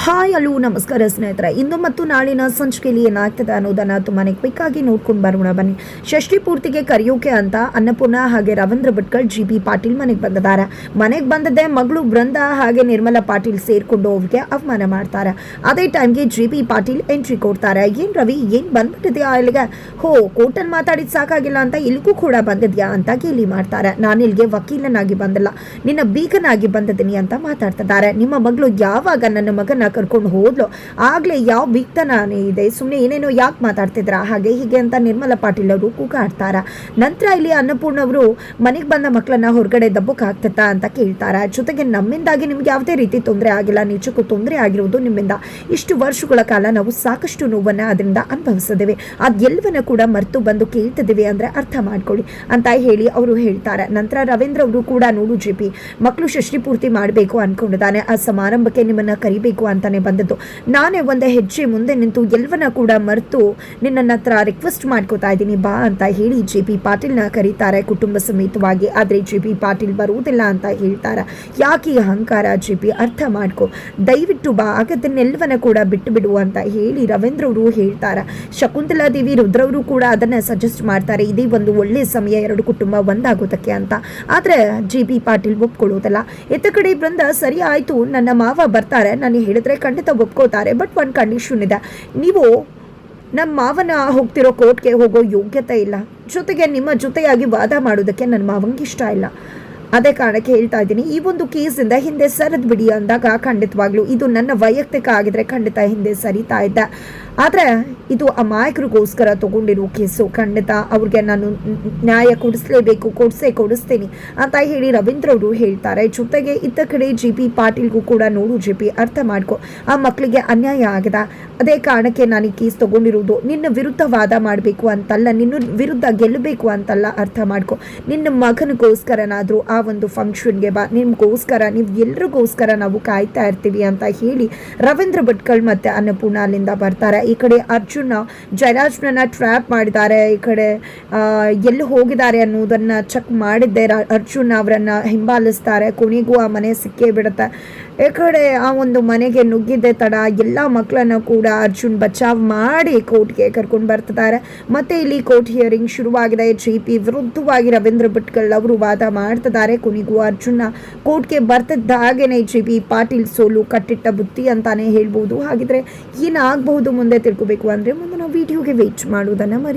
Hi, ಅಲು, ನಮಸ್ಕಾರ ಸ್ನೇಹಿತರೆ. ಇಂದು ಮತ್ತು ನಾಳಿನ ಸಂಚಿಕೆಯಲ್ಲಿ ಏನಾಗ್ತದೆ ಅನ್ನೋದನ್ನು ತುಂಬಾ ಕ್ವಿಕ್ ಆಗಿ ನೋಡ್ಕೊಂಡು ಬರೋಣ. ಬನ್ನಿ. ಷಷ್ಠಿ ಪೂರ್ತಿಗೆ ಕರೆಯೋಕೆ ಅಂತ ಅನ್ನಪೂರ್ಣ ಹಾಗೆ ರವೀಂದ್ರ ಭಟ್ಕಳ್ ಜಿ ಬಿ ಪಾಟೀಲ್ ಮನೆಗೆ ಬಂದಿದ್ದಾರೆ. ಮನೆಗೆ ಬಂದದ್ದೇ ಮಗಳು ಬೃಂದ ಹಾಗೆ ನಿರ್ಮಲಾ ಪಾಟೀಲ್ ಸೇರ್ಕೊಂಡು ಅವ್ರಿಗೆ ಅವಮಾನ ಮಾಡ್ತಾರೆ. ಅದೇ ಟೈಮ್ಗೆ ಜಿ ಬಿ ಪಾಟೀಲ್ ಎಂಟ್ರಿ ಕೊಡ್ತಾರೆ. ಏನು ರವಿ, ಏನು ಬಂದ್ಬಿಟ್ಟಿದ್ಯಾ ಇಲ್ಲಿಗೆ? ಹೋ, ಕೋರ್ಟಲ್ಲಿ ಮಾತಾಡಿದ್ ಸಾಕಾಗಿಲ್ಲ ಅಂತ ಇಲ್ಲಿಗೂ ಕೂಡ ಬಂದಿದ್ಯಾ ಅಂತ ಗೇಲಿ ಮಾಡ್ತಾರೆ. ನಾನು ಇಲ್ಲಿಗೆ ವಕೀಲನಾಗಿ ಬಂದಿಲ್ಲ. ನಿನ್ನ ಬೀಗನಾಗಿ ಬಂದಿದ್ದೀನಿ ಅಂತ ಮಾತಾಡ್ತಿದ್ದಾರೆ. ನಿಮ್ಮ ಮಗಳು ಯಾವಾಗ ನನ್ನ ಮಗನ ಕರ್ಕೊಂಡು ಹೋದ್ಲು. ಆಗ್ಲೇ ಯಾವ ಬೀಗ್ತನಾನೇ ಇದೆ. ಸುಮ್ಮನೆ ಏನೇನೋ ಯಾಕೆ ಮಾತಾಡ್ತಿದ್ರ? ಹಾಗೆ ಹೀಗೆ ಅಂತ ನಿರ್ಮಲ ಪಾಟೀಲ್ ಅವರು ಕೂಗಾಡ್ತಾರ. ನಂತರ ಇಲ್ಲಿ ಅನ್ನಪೂರ್ಣ ಅವರು, ಮನೆಗೆ ಬಂದ ಮಕ್ಕಳನ್ನ ಹೊರಗಡೆ ದಬ್ಬಕ್ಕೆ ಆಗ್ತತಾ? ಅಂತ ಕೇಳ್ತಾರ. ಜೊತೆಗೆ ನಮ್ಮಿಂದಾಗಿ ನಿಮ್ಗೆ ಯಾವುದೇ ರೀತಿ ತೊಂದರೆ ಆಗಿಲ್ಲ. ನಿಜಕ್ಕೂ ತೊಂದರೆ ಆಗಿರುವುದು ನಿಮ್ಮಿಂದ. ಇಷ್ಟು ವರ್ಷಗಳ ಕಾಲ ನಾವು ಸಾಕಷ್ಟು ನೋವನ್ನ ಅದರಿಂದ ಅನುಭವಿಸಿದ್ದೇವೆ. ಅದೆಲ್ಲವನ್ನ ಕೂಡ ಮರೆತು ಬಂದು ಕೇಳ್ತಿದ್ದೀವಿ ಅಂದ್ರೆ ಅರ್ಥ ಮಾಡ್ಕೊಳ್ಳಿ ಅಂತ ಹೇಳಿ ಅವರು ಹೇಳ್ತಾರೆ. ನಂತರ ರವೀಂದ್ರ ಅವರು ಕೂಡ ನೋಡು ಜಿ ಪಿ ಮಕ್ಕಳು ಷಷ್ಠಿ ಪೂರ್ತಿ ಮಾಡಬೇಕು ಅನ್ಕೊಂಡಿದ್ದಾನೆ. ಆ ಸಮಾರಂಭಕ್ಕೆ ನಿಮ್ಮನ್ನ ಕರಿಬೇಕು ಅಂತಾನೆ ಬಂದದ್ದು. ನಾನೇ ಒಂದು ಹೆಜ್ಜೆ ಮುಂದೆ ನಿಂತು ಎಲ್ಲವನ್ನ ಕೂಡ ಮರೆತು ನಿನ್ನ ಹತ್ರ ರಿಕ್ವೆಸ್ಟ್ ಮಾಡ್ಕೋತಾ ಇದ್ದೀನಿ. ಬಾ ಅಂತ ಹೇಳಿ ಜೆ ಪಿ ಪಾಟೀಲ್ನ ಕರೀತಾರೆ ಕುಟುಂಬ ಸಮೇತವಾಗಿ. ಆದರೆ ಜೆ ಪಿ ಪಾಟೀಲ್ ಬರುವುದಿಲ್ಲ ಅಂತ ಹೇಳ್ತಾರೆ. ಯಾಕೆ ಅಹಂಕಾರ ಜೆ ಪಿ ಅರ್ಥ ಮಾಡ್ಕೊ? ದಯವಿಟ್ಟು ಬಾ, ಆಗದನ್ನೆಲ್ಲವನ್ನ ಕೂಡ ಬಿಟ್ಟು ಬಿಡು ಅಂತ ಹೇಳಿ ರವೀಂದ್ರವರು ಹೇಳ್ತಾರೆ. ಶಕುಂತಲಾ ದೇವಿ ರುದ್ರವರು ಕೂಡ ಅದನ್ನು ಸಜೆಸ್ಟ್ ಮಾಡ್ತಾರೆ. ಇದೇ ಒಂದು ಒಳ್ಳೆಯ ಸಮಯ ಎರಡು ಕುಟುಂಬ ಒಂದಾಗೋದಕ್ಕೆ ಅಂತ. ಆದ್ರೆ ಜೆ ಪಿ ಪಾಟೀಲ್ ಒಪ್ಕೊಳ್ಳೋದಲ್ಲ. ಎತ್ತ ಕಡೆ ಬಂದ, ಸರಿ ಆಯಿತು, ನನ್ನ ಮಾವ ಬರ್ತಾರೆ. ನಾನು ಹೇಳಿದ್ರೆ ಖಂಡಿತ ಒಪ್ಕೋತಾರೆ ಬಟ್ ಒಂದು ಕಂಡೀಷನ್ ಇದೆ. ನೀವು ನಮ್ಮ ಮಾವನ ಹೋಗ್ತಿರೋ ಕೋರ್ಟ್ಗೆ ಹೋಗೋ ಯೋಗ್ಯತೆ ಇಲ್ಲ. ಜೊತೆಗೆ ನಿಮ್ಮ ಜೊತೆಯಾಗಿ ವಾದ ಮಾಡೋದಕ್ಕೆ ನನ್ನ ಮಾವಂಗೆ ಇಷ್ಟ ಇಲ್ಲ. ಅದೇ ಕಾರಣಕ್ಕೆ ಹೇಳ್ತಾ ಇದ್ದೀನಿ, ಈ ಒಂದು ಕೇಸಿಂದ ಹಿಂದೆ ಸರಿದ್ ಬಿಡಿ ಅಂದಾಗ ಖಂಡಿತವಾಗ್ಲೂ ಇದು ನನ್ನ ವೈಯಕ್ತಿಕ ಆಗಿದ್ರೆ ಖಂಡಿತ ಹಿಂದೆ ಸರಿತಾ ಇದ್ದೆ. ಆದರೆ ಇದು ಅಮಾಯಕರಿಗೋಸ್ಕರ ತಗೊಂಡಿರೋ ಕೇಸು. ಖಂಡಿತ ಅವ್ರಿಗೆ ನಾನು ನ್ಯಾಯ ಕೊಡಿಸ್ಲೇಬೇಕು, ಕೊಡಿಸೇ ಕೊಡಿಸ್ತೀನಿ ಅಂತ ಹೇಳಿ ರವೀಂದ್ರ ಅವರು ಹೇಳ್ತಾರೆ. ಜೊತೆಗೆ ಇತ್ತ ಕಡೆ ಜಿ ಪಿ ಪಾಟೀಲ್ಗೂ ಕೂಡ ನೋಡು ಜಿ ಪಿ, ಅರ್ಥ ಮಾಡ್ಕೊ. ಆ ಮಕ್ಕಳಿಗೆ ಅನ್ಯಾಯ ಆಗಿದೆ. ಅದೇ ಕಾರಣಕ್ಕೆ ನಾನು ಈ ಕೇಸ್ ತಗೊಂಡಿರೋದು. ನಿನ್ನ ವಿರುದ್ಧ ವಾದ ಮಾಡಬೇಕು ಅಂತಲ್ಲ, ನಿನ್ನ ವಿರುದ್ಧ ಗೆಲ್ಲಬೇಕು ಅಂತಲ್ಲ ಅರ್ಥ ಮಾಡ್ಕೊ. ನಿನ್ನ ಮಗನಿಗೋಸ್ಕರನಾದರೂ ಆ ಒಂದು ಫಂಕ್ಷನ್ಗೆ ಬಾ. ನಿಮಗೋಸ್ಕರ ನೀವು ಎಲ್ರಿಗೋಸ್ಕರ ನಾವು ಕಾಯ್ತಾ ಇರ್ತೀವಿ ಅಂತ ಹೇಳಿ ರವೀಂದ್ರ ಭಟ್ಕಳ್ ಮತ್ತು ಅನ್ನಪೂರ್ಣ ಅಲ್ಲಿಂದ ಬರ್ತಾರೆ. ಈ ಕಡೆ ಅರ್ಜುನ ಜಯರಾಜ್ನನ್ನ ಟ್ರ್ಯಾಪ್ ಮಾಡಿದ್ದಾರೆ. ಈ ಕಡೆ ಎಲ್ಲಿ ಹೋಗಿದ್ದಾರೆ ಅನ್ನೋದನ್ನು ಚೆಕ್ ಮಾಡಿದ್ದೆ ಅರ್ಜುನ್ ಅವರನ್ನು ಹಿಂಬಾಲಿಸ್ತಾರೆ. ಕೊನೆಗೂ ಆ ಮನೆ ಸಿಕ್ಕೇ ಬಿಡುತ್ತೆ. ಈ ಕಡೆ ಆ ಒಂದು ಮನೆಗೆ ನುಗ್ಗಿದ್ದೆ ತಡ. ಎಲ್ಲ ಮಕ್ಕಳನ್ನ ಕೂಡ ಅರ್ಜುನ್ ಬಚಾವ್ ಮಾಡಿ ಕೋರ್ಟ್ಗೆ ಕರ್ಕೊಂಡು ಬರ್ತಿದ್ದಾರೆ. ಮತ್ತೆ ಇಲ್ಲಿ ಕೋರ್ಟ್ ಹಿಯರಿಂಗ್ ಶುರುವಾಗಿದೆ. ಜಿ ಪಿ ವಿರುದ್ಧವಾಗಿ ರವೀಂದ್ರ ಭಟ್ಕಲ್ ಅವರು ವಾದ ಮಾಡ್ತಿದ್ದಾರೆ. ಕೊನೆಗೂ ಅರ್ಜುನ ಕೋರ್ಟ್ಗೆ ಬರ್ತಿದ್ದ ಜಿ ಪಿ ಪಾಟೀಲ್ ಸೋಲು ಕಟ್ಟಿಟ್ಟ ಬುತ್ತಿ ಅಂತಾನೆ ಹೇಳ್ಬೋದು. ಹಾಗಿದ್ರೆ ಏನಾಗಬಹುದು ಮುಂದೆ ತಿಳ್ಕೊಬೇಕು ಅಂದ್ರೆ ನಾವು ವೀಡಿಯೋಗೆ ವೇಟ್ ಮಾಡೋದನ್ನು ಮರಿ